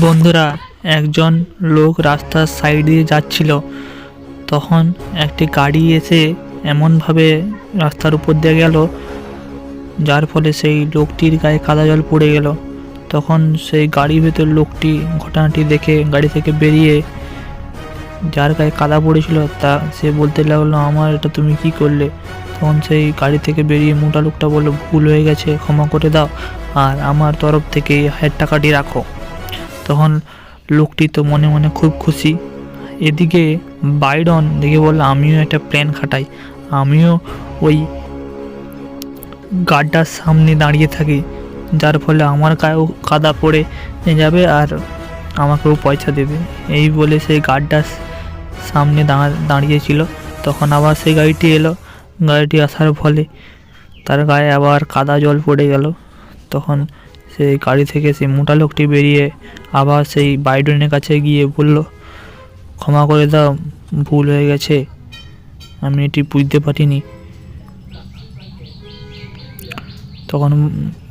বন্ধুরা, একজন লোক রাস্তার সাইড দিয়ে যাচ্ছিল। তখন একটি গাড়ি এসে এমনভাবে রাস্তার উপর দিয়ে গেল, যার ফলে সেই লোকটির গায়ে কাদা জল পড়ে গেল। তখন সেই গাড়ির ভেতর লোকটি ঘটনাটি দেখে গাড়ি থেকে বেরিয়ে যার গায়ে কাদা পড়েছিল তা সে বলতে লাগল, আমার, এটা তুমি কি করলে? তখন সেই গাড়ি থেকে বেরিয়ে মোটা লোকটা বলল, ভুল হয়ে গেছে, ক্ষমা করে দাও, আর আমার তরফ থেকে হাজার টাকাটি রাখো। তখন লোকটি তো মনে মনে খুব খুশি। এদিকে বাইডন দেখে বলল, আমিও একটা প্ল্যান খাটাই। আমিও ওই গাড্ডার সামনে দাঁড়িয়ে থাকি। যার ফলে আমার গায়েও কাদা পড়ে যাবে আর আমাকেও পয়সা দেবে। এই বলে সেই গাড্ডার সামনে দাঁড়া, দাঁড়িয়েছিল। তখন আবার সেই গাড়িটি এলো। গাড়িটি আসার ফলে তার গায়ে আবার কাদা জল পড়ে গেল। তখন সেই গাড়ি থেকে সেই মোটা লোকটি বেরিয়ে আবার সেই বাইডনের কাছে গিয়ে বলল, ক্ষমা করে দাও, ভুল হয়ে গেছে। আমি এটি বুঝতে পারিনি। তখন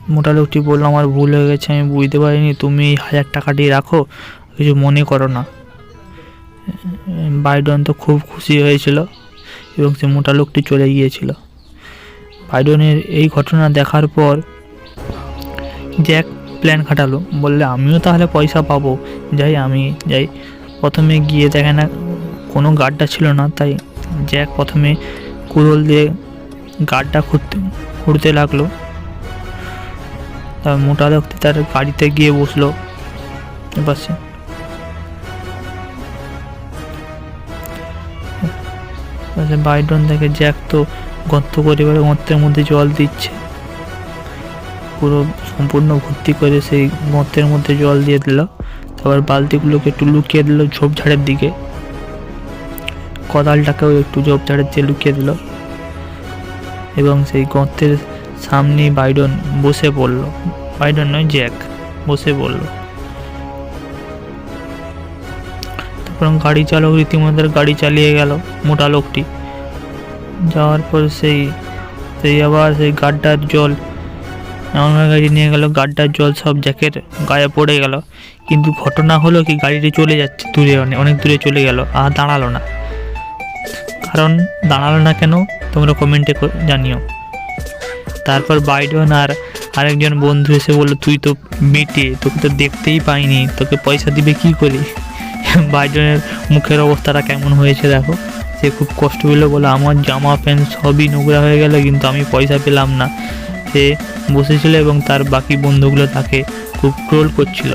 মোটা লোকটি বলল, আমার ভুল হয়ে গেছে, আমি বুঝতে পারিনি। তুমি হাজার টাকাটি রাখো, কিছু মনে করো না। বাইডন তো খুব খুশি হয়েছিল এবং সে মোটা লোকটি চলে গিয়েছিল। বাইডনের এই ঘটনা দেখার পর জ্যাক প্ল্যান খাটালো। বললে, আমিও তাহলে পয়সা পাবো। যাই, আমি যাই। প্রথমে গিয়ে দেখে না, কোনো গার্ডটা ছিল না। তাই জ্যাক প্রথমে কুড়োল দিয়ে গার্ডটা খুঁড়তে খুঁড়তে লাগল। তার মোটা লোকটি তার গাড়িতে গিয়ে বসল। পাশে বাইডন দেখে জ্যাক তো গর্ত করে গর্তের মধ্যে জল দিচ্ছে। পুরো সম্পূর্ণ ভর্তি করে সেই গর্তের মধ্যে জল দিয়ে দিল। তারপর বালতিগুলোকে একটু লুকিয়ে দিল ঝোপঝাড়ের দিকে। কোদালটাকেও একটু ঝোপঝাড়ের দিয়ে লুকিয়ে দিল। এবং সেই গর্তের সামনে বাইডন বসে পড়ল। বাইডন নয়, জ্যাক বসে পড়ল। তারপর গাড়ি চালক রীতিমতো গাড়ি চালিয়ে গেল, মোটা লোকটি। যাওয়ার পর সেই সেই আবার সেই গাড্ডার জল এমনভাবে গাড়ি নিয়ে গেল গাড্ডার জল সব জ্যাকের গায়ে পড়ে গেল। কিন্তু ঘটনা হলো কি, গাড়িটি চলে যাচ্ছে দূরে অনেক অনেক দূরে চলে গেল, আর দাঁড়াল না। কারণ দাঁড়াল না কেন, তোমরা কমেন্টে জানিও। তারপর বাইডন আর আরেকজন বন্ধু এসে বলল, তুই তো মেটে, তোকে তো দেখতেই পাইনি, তোকে পয়সা দিবে কি করে? বাইডনের মুখের অবস্থাটা কেমন হয়েছে দেখো। সে খুব কষ্ট পেল বলে আমার জামা, প্যান্ট সবই নোংরা হয়ে গেল, কিন্তু আমি পয়সা পেলাম না। সে বসেছিল এবং তার বাকি বন্ধুগুলো তাকে খুব ট্রোল করছিল।